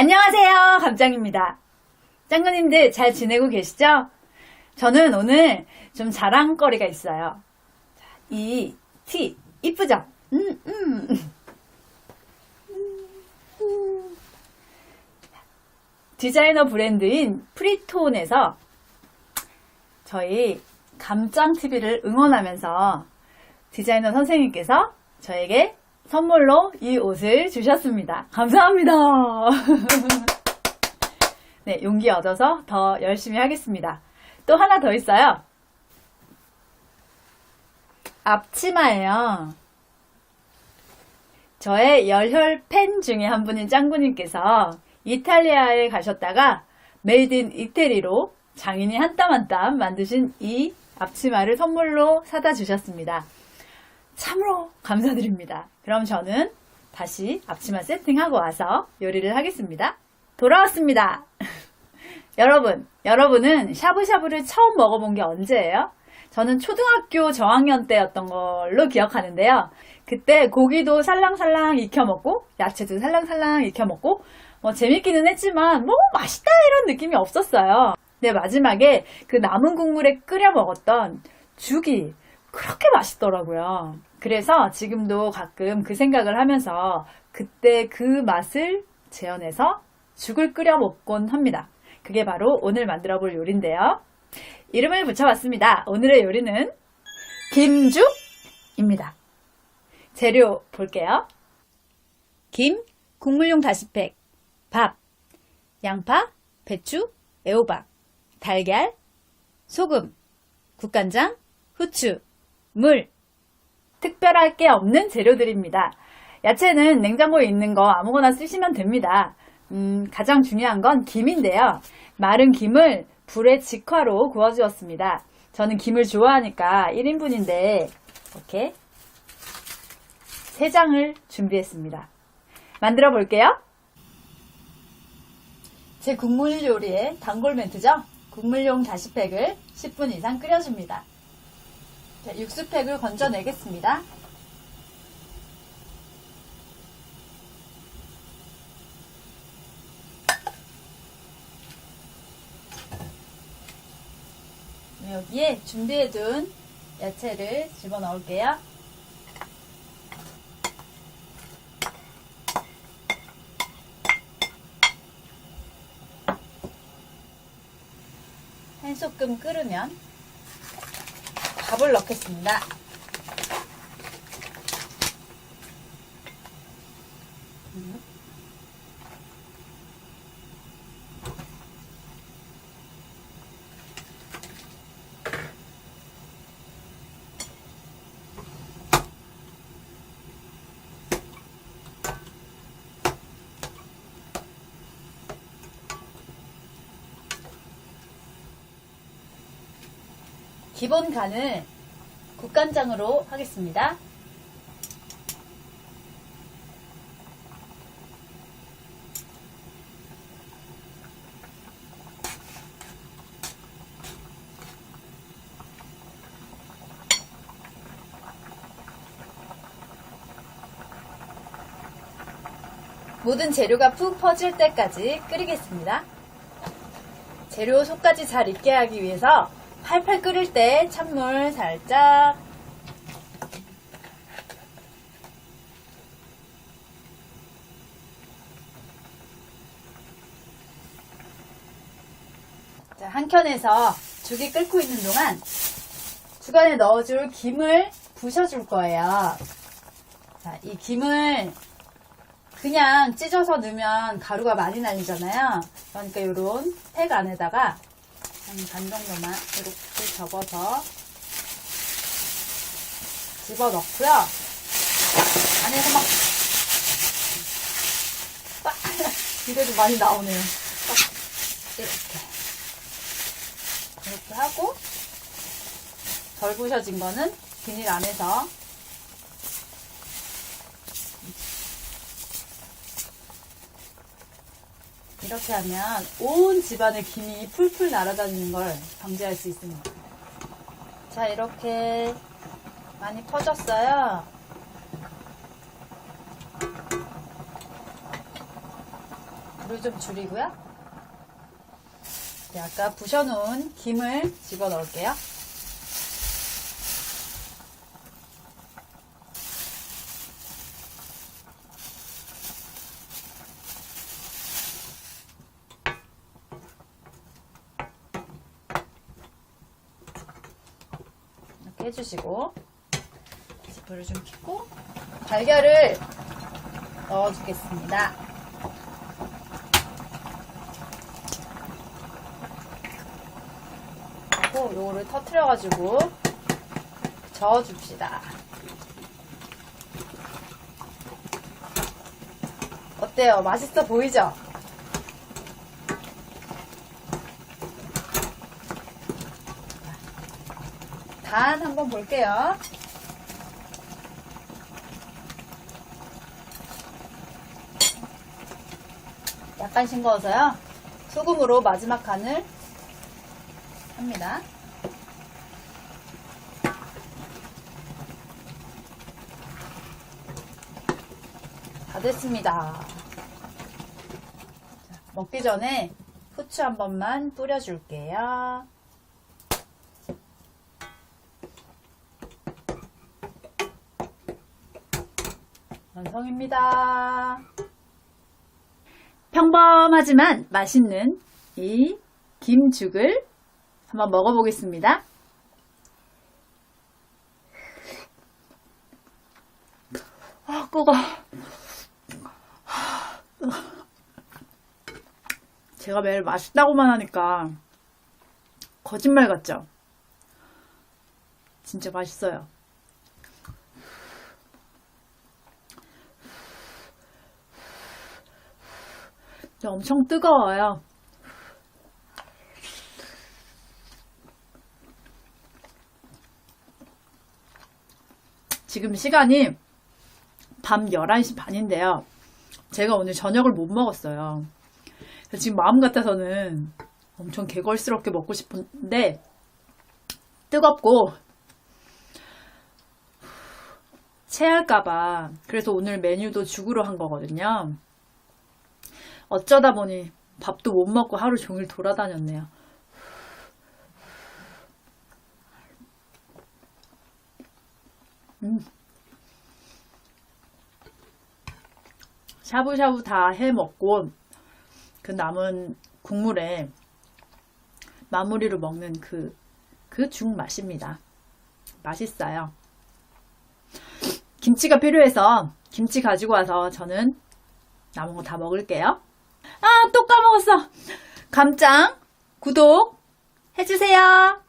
안녕하세요. 감장입니다. 짱구님들 잘 지내고 계시죠? 저는 오늘 좀 자랑거리가 있어요. 자, 이 티, 이쁘죠? 음, 음. 음. 디자이너 브랜드인 프리톤에서 저희 감짱 TV를 응원하면서 디자이너 선생님께서 저에게 선물로 이 옷을 주셨습니다. 감사합니다. 네, 용기 얻어서 더 열심히 하겠습니다. 또 하나 더 있어요. 앞치마예요. 저의 열혈 팬 중에 한 분인 짱구님께서 이탈리아에 가셨다가 메이드 인 이태리로 장인이 한 땀 한 땀 만드신 이 앞치마를 선물로 사다 주셨습니다. 참으로 감사드립니다. 그럼 저는 다시 앞치마 세팅하고 와서 요리를 하겠습니다. 돌아왔습니다. 여러분, 여러분은 샤브샤브를 처음 먹어본 게 언제예요? 저는 초등학교 저학년 때였던 걸로 기억하는데요. 그때 고기도 살랑살랑 익혀 먹고, 야채도 살랑살랑 익혀 먹고, 뭐 재밌기는 했지만, 뭐 맛있다 이런 느낌이 없었어요. 근데 마지막에 그 남은 국물에 끓여 먹었던 죽이 그렇게 맛있더라고요. 그래서 지금도 가끔 그 생각을 하면서 그때 그 맛을 재현해서 죽을 끓여 먹곤 합니다. 그게 바로 오늘 만들어 볼 요리인데요. 이름을 붙여봤습니다. 오늘의 요리는 김죽입니다. 재료 볼게요. 김, 국물용 다시팩, 밥, 양파, 배추, 애호박, 달걀, 소금, 국간장, 후추, 물. 특별할 게 없는 재료들입니다. 야채는 냉장고에 있는 거 아무거나 쓰시면 됩니다. 음, 가장 중요한 건 김인데요. 마른 김을 불에 직화로 구워주었습니다. 저는 김을 좋아하니까 1인분인데 이렇게 3장을 준비했습니다. 만들어 볼게요. 제 국물 요리의 단골 멘트죠? 국물용 다시팩을 10분 이상 끓여줍니다. 자, 육수팩을 건져내겠습니다. 여기에 준비해둔 야채를 집어넣을게요. 한 소끔 끓으면 밥을 넣겠습니다. 기본 간을 국간장으로 하겠습니다. 모든 재료가 푹 퍼질 때까지 끓이겠습니다. 재료 속까지 잘 익게 하기 위해서 팔팔 끓일 때 찬물 살짝 자, 한 켠에서 죽이 끓고 있는 동안 주간에 넣어줄 김을 부셔줄 거예요. 자, 이 김을 그냥 찢어서 넣으면 가루가 많이 날리잖아요. 그러니까 이런 팩 안에다가 한 반 정도만 이렇게 접어서 집어 넣고요. 안에서 막, 빡! 이래도 많이 나오네요. 빡! 이렇게. 이렇게 하고, 덜 부셔진 거는 비닐 안에서 이렇게 하면 온 집안에 김이 풀풀 날아다니는 걸 방지할 수 있습니다. 자, 이렇게 많이 퍼졌어요. 불을 좀 줄이고요. 네, 아까 부셔놓은 김을 집어 넣을게요. 해주시고 불을 좀 켜고 달걀을 넣어주겠습니다. 그리고 요거를 터트려가지고 저어줍시다. 어때요? 맛있어 보이죠? 간 한번 볼게요. 약간 싱거워서요. 소금으로 마지막 간을 합니다. 다 됐습니다. 자, 먹기 전에 후추 한 번만 뿌려줄게요. 완성입니다. 평범하지만 맛있는 이 김죽을 한번 먹어보겠습니다. 아, 끄거. 제가 매일 맛있다고만 하니까 거짓말 같죠? 진짜 맛있어요. 엄청 뜨거워요. 지금 시간이 밤 11시 반인데요. 제가 오늘 저녁을 못 먹었어요. 지금 마음 같아서는 엄청 개걸스럽게 먹고 싶은데 뜨겁고 체할까봐 그래서 오늘 메뉴도 죽으로 한 거거든요. 어쩌다 보니 밥도 못 먹고 하루 종일 돌아다녔네요. 음. 샤브샤브 다 해 먹고 그 남은 국물에 마무리로 먹는 그, 그 죽 맛입니다. 맛있어요. 김치가 필요해서 김치 가지고 와서 저는 남은 거 다 먹을게요. 아, 또 까먹었어. 감짱, 구독 해주세요.